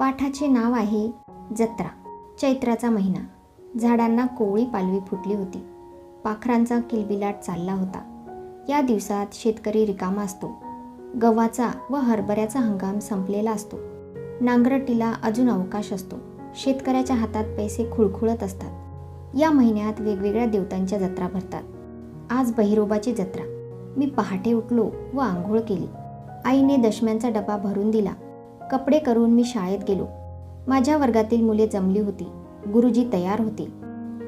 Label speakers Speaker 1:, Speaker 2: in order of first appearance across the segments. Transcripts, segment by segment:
Speaker 1: पाठाचे नाव आहे जत्रा. चैत्राचा महिना. झाडांना कोवळी पालवी फुटली होती. पाखरांचा किलबिलाट चालला होता. या दिवसात शेतकरी रिकामा असतो. गव्हाचा व हरभऱ्याचा हंगाम संपलेला असतो. नांगरटीला अजून अवकाश असतो. शेतकऱ्याच्या हातात पैसे खुळखुळत असतात. या महिन्यात वेगवेगळ्या देवतांच्या जत्रा भरतात. आज बहिरोबाची जत्रा. मी पहाटे उठलो व आंघोळ केली. आईने दशम्यांचा डबा भरून दिला. कपडे करून मी शाळेत गेलो. माझ्या वर्गातील मुले जमली होती. गुरुजी तयार होते.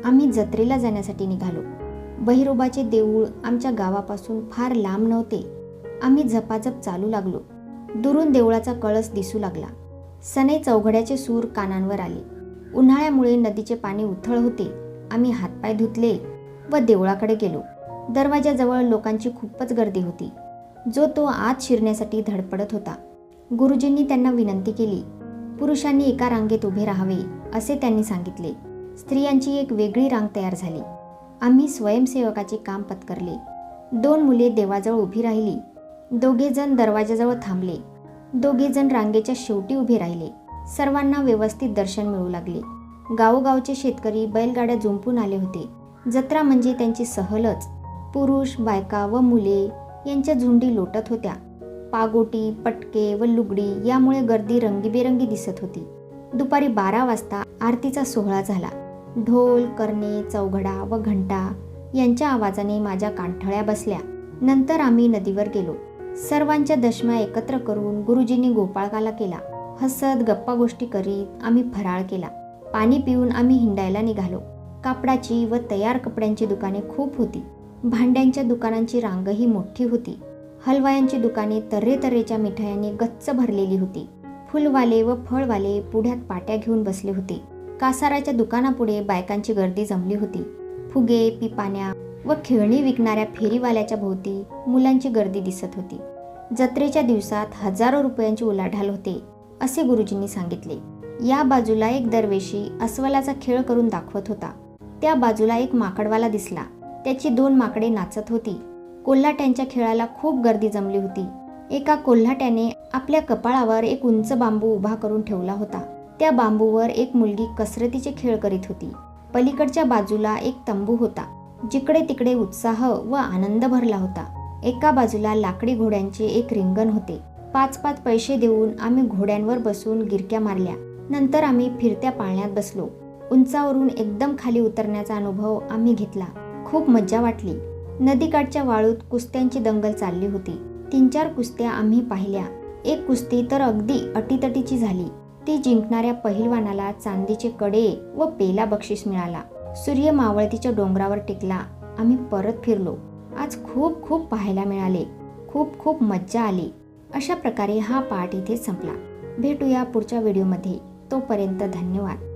Speaker 1: आम्ही जत्रेला जाण्यासाठी निघालो. बहिरोबाचे देऊळ आमच्या गावापासून फार लांब नव्हते. आम्ही झपाझप चालू लागलो. दुरून देवळाचा कळस दिसू लागला. सने चौघड्याचे सूर कानांवर आले. उन्हाळ्यामुळे नदीचे पाणी उथळ होते. आम्ही हातपाय धुतले व देवळाकडे गेलो. दरवाजाजवळ लोकांची खूपच गर्दी होती. जो तो आत शिरण्यासाठी धडपडत होता. गुरुजींनी त्यांना विनंती केली पुरुषांनी एका रांगेत उभे राहावे असे त्यांनी सांगितले. स्त्रियांची एक वेगळी रांग तयार झाली. आम्ही स्वयंसेवकाचे काम पत्करले. दोन मुले देवाजवळ उभी राहिली. दोघेजण दरवाजाजवळ थांबले. दोघेजण रांगेच्या शेवटी उभे राहिले. सर्वांना व्यवस्थित दर्शन मिळू लागले. गावोगावचे शेतकरी बैलगाड्या जुंपून आले होते. जत्रा म्हणजे त्यांची सहलच. पुरुष बायका व मुले यांच्या झुंडी लोटत होत्या. पागोटी पटके व लुगडी यामुळे गर्दी रंगीबेरंगी दिसत होती. दुपारी बारा वाजता आरतीचा सोहळा झाला. ढोल करणे चौघडा व घंटा यांच्या आवाजाने माझ्या कांठळ्या बसल्या. नंतर आम्ही नदीवर गेलो. सर्वांच्या दशम्या एकत्र करून गुरुजींनी गोपाळकाला केला. हसत गप्पा गोष्टी करीत आम्ही फराळ केला. पाणी पिऊन आम्ही हिंडायला निघालो. कापडाची व तयार कपड्यांची दुकाने खूप होती. भांड्यांच्या दुकानांची रांगही मोठी होती. हलवायांची दुकाने तऱ्हेतऱ्हेच्या मिठायांनी गच्च भरलेली होती. फुलवाले व फळवाले पुढ्यात पाट्या घेऊन बसले होते. कासाराच्या दुकानापुढे बायकांची गर्दी जमली होती. फुगे पिपाण्या व खेळणी विकणाऱ्या फेरीवाल्याच्या भोवती मुलांची गर्दी दिसत होती. जत्रेच्या दिवसात हजारो रुपयांची उलाढाल होते असे गुरुजींनी सांगितले. या बाजूला एक दरवेशी अस्वलाचा खेळ करून दाखवत होता. त्या बाजूला एक माकडवाला दिसला. त्याची दोन माकडे नाचत होती. कोल्हाट्यांच्या खेळाला खूप गर्दी जमली होती. एका कोल्हाट्याने आपल्या कपाळावर एक उंच बांबू उभा करून ठेवला होता. त्या बांबूवर एक मुलगी कसरतीचे खेळ करीत होती. पलीकडच्या बाजूला एक तंबू होता जिकडे तिकडे उत्साह व आनंद भरला होता. एका बाजूला लाकडी घोड्यांचे एक रिंगण होते. पाच पाच पैसे देऊन आम्ही घोड्यांवर बसून गिरक्या मारल्या. नंतर आम्ही फिरत्या पाळण्यात बसलो. उंचावरून एकदम खाली उतरण्याचा अनुभव आम्ही घेतला. खूप मज्जा वाटली. नदीकाठच्या वाळूत कुस्त्यांची दंगल चालली होती. तीन चार कुस्त्या आम्ही पाहिल्या. एक कुस्ती तर अगदी अटीतटीची झाली. ती जिंकणाऱ्या पहिलवानाला चांदीचे कडे व पेला बक्षीस मिळाला. सूर्य मावळतीच्या डोंगरावर टिकला. आम्ही परत फिरलो. आज खूप खूप पाहायला मिळाले. खूप खूप मज्जा आली. अशा प्रकारे हा पाठ इथे संपला. भेटूया पुढच्या व्हिडिओमध्ये. तोपर्यंत धन्यवाद.